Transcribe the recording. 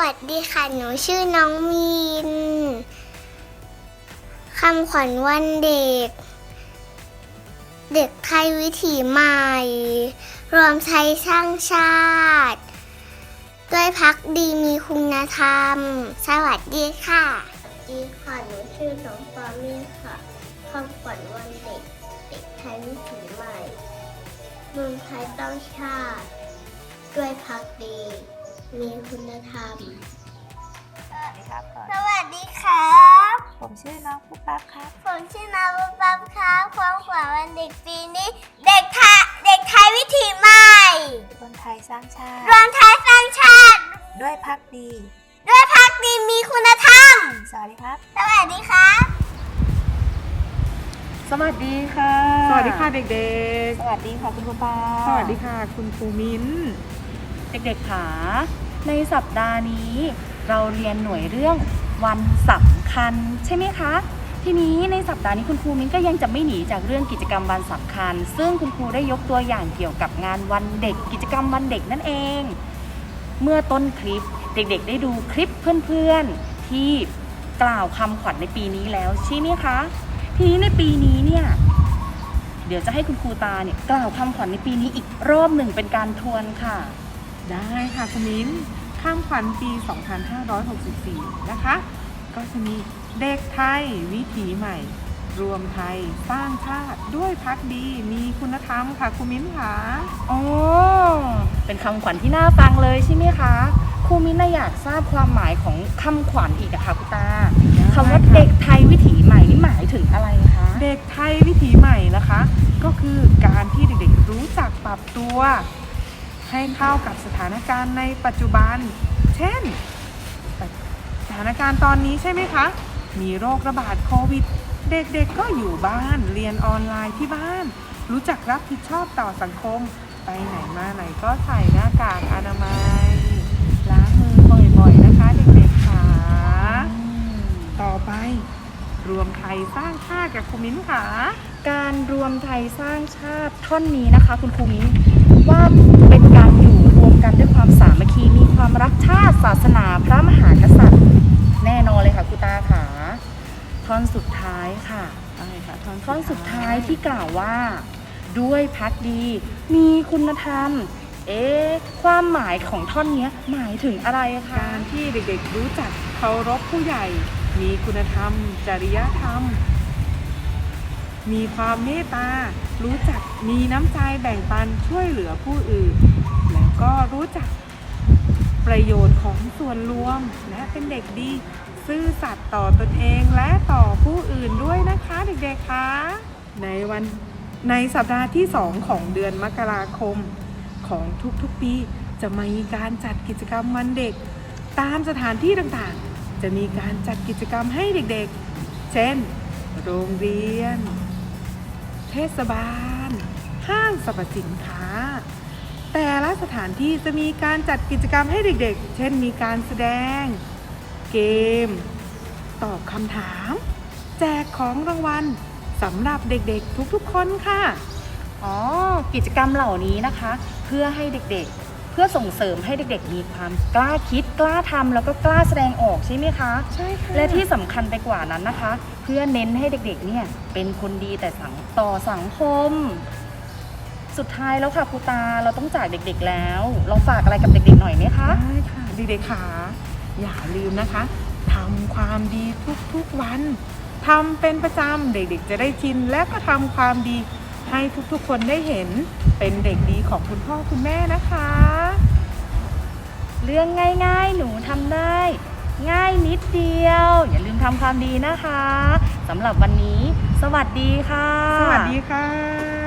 วัสดีค่ะ หนูชื่อน้องมีน คำขวัญวันเด็ก เด็กไทยวิถีใหม่ รวมไทยสร้างชาติ ด้วยพักดีมีคุณธรรม สวัสดีค่ะ สวัสดีค่ะ หนูชื่อน้องปามินค่ะ คำขวัญวันเด็ก เด็กไทยวิถีใหม่รวมไทยสร้างชาติ ด้วยพักดี มีคุณธรรม สวัสดีครับก่อนสวัสดีครับ ผมชื่อน้องปุ๊บปั๊บครับ ผมชื่อนาบุบัมครับความขวัญวันเด็กปีนี้ เด็กไทยเด็กไทยวิถีใหม่ คนไทยสร้างชาติ รวมไทยสร้างชาติ ด้วยพักดี ด้วยพักดีมีคุณธรรม สวัสดีครับ สวัสดีครับ สวัสดีค่ะ สวัสดีค่ะเด็กสวัสดีค่ะคุณครูปาๆ สวัสดีค่ะคุณครูมิ้น เด็กๆค่ะในสัปดาห์นี้เราเรียนหน่วยเรื่องวันสำคัญใช่ไหมคะ ทีนี้ในสัปดาห์นี้คุณครูมิ้นก็ยังจะไม่หนีจากเรื่องกิจกรรมวันสำคัญ ซึ่งคุณครูได้ยกตัวอย่างเกี่ยวกับงานวันเด็ก กิจกรรมวันเด็กนั่นเอง เมื่อต้นคลิปเด็กๆ ได้ดูคลิปเพื่อนๆที่กล่าวคำขวัญในปีนี้แล้วใช่ไหมคะ ทีนี้ในปีนี้เนี่ยเดี๋ยวจะให้คุณครูตาเนี่ยกล่าวคำขวัญในปีนี้อีกรอบหนึ่งเป็นการทวนค่ะ ได้ค่ะคุณมิ้นข้ามขวัญปี 2564 นะคะ ก็จะมีเด็กไทยวิถีใหม่ รวมไทยสร้างชาติด้วยพักดีมีคุณธรรมค่ะคุณมิ้นค่ะอ๋อเป็นคำขวัญที่น่าฟังเลยใช่ไหมคะครูมิ้นน่ะอยากทราบความหมายของคำขวัญอีกอะค่ะคุณตาคำว่าเด็กไทยวิถีใหม่นี่หมายถึงอะไรคะ เด็กไทยวิถีใหม่นะคะ ก็คือการที่เด็กๆรู้จักปรับตัว ให้เข้ากับสถานการณ์ในปัจจุบัน เช่น สถานการณ์ตอนนี้ใช่ไหมคะ มีโรคระบาดโควิด เด็กๆก็อยู่บ้านเรียนออนไลน์ที่บ้าน รู้จักรับผิดชอบต่อสังคม ไปไหนมาไหนก็ใส่หน้ากากอนามัย ล้างมือบ่อยๆนะคะเด็กๆค่ะต่อไปรวมไทยสร้างชาติกับคุณมิ้นค่ะ การรวมไทยสร้างชาติท่อนนี้นะคะ คุณครูมิ้นว่าเป็น ความสามัคคีมีความรักชาติศาสนาพระมหากษัตริย์ แน่นอนเลยค่ะคุณตาค่ะท่อนสุดท้ายค่ะอะไรคะท่อนท่อนสุดท้ายที่กล่าวว่า ด้วยพักดี มีคุณธรรม เอ๊ะความหมายของท่อนเนี้ยหมายถึงอะไรคะการที่เด็กๆรู้จักเคารพผู้ใหญ่ มีคุณธรรม จริยธรรม มีความเมตตา รู้จักมีน้ำใจแบ่งปันช่วยเหลือผู้อื่นแล้ว ก็รู้จักประโยชน์ของส่วนรวมและเป็นเด็กดี ซื่อสัตย์ต่อตนเองและต่อผู้อื่นด้วยนะคะเด็กๆคะในวันในสัปดาห์ที่ 2 ของเดือนมกราคมของทุกๆปี จะมีการจัดกิจกรรมวันเด็ก ตามสถานที่ต่างๆ จะมีการจัดกิจกรรมให้เด็กๆ เช่น โรงเรียน เทศบาล ห้างสรรพสินค้า แต่ละสถานที่จะมีการจัดกิจกรรมให้เด็กๆ เช่นมีการแสดง เกม ตอบคำถาม แจกของรางวัลสำหรับเด็กๆ ทุกๆ คนค่ะ อ๋อ กิจกรรมเหล่านี้นะคะ เพื่อให้เด็กๆ เพื่อส่งเสริมให้เด็กๆ มีความกล้าคิดกล้าทำแล้วก็กล้าแสดงออกใช่ไหมคะ ใช่ค่ะ และที่สำคัญไปกว่านั้นนะคะ เพื่อเน้นให้เด็กๆ เนี่ยเป็นคนดีแต่สังต่อสังคม สุดท้ายแล้วค่ะครูตาเราต้องจากเด็กๆแล้ว เราฝากอะไรกับเด็กๆหน่อยไหมคะได้ค่ะเด็กๆค่ะอย่าลืมนะคะทำความดีทุกๆวันทำเป็นประจำเด็กๆ จะได้ชินและก็ทำความดีให้ทุกๆ คนได้เห็นเป็นเด็กดีของคุณพ่อคุณแม่นะคะ เรื่องง่ายๆ หนูทำได้ ง่ายนิดเดียว อย่าลืมทำความดีนะคะสำหรับวันนี้ สวัสดีค่ะ สวัสดีค่ะ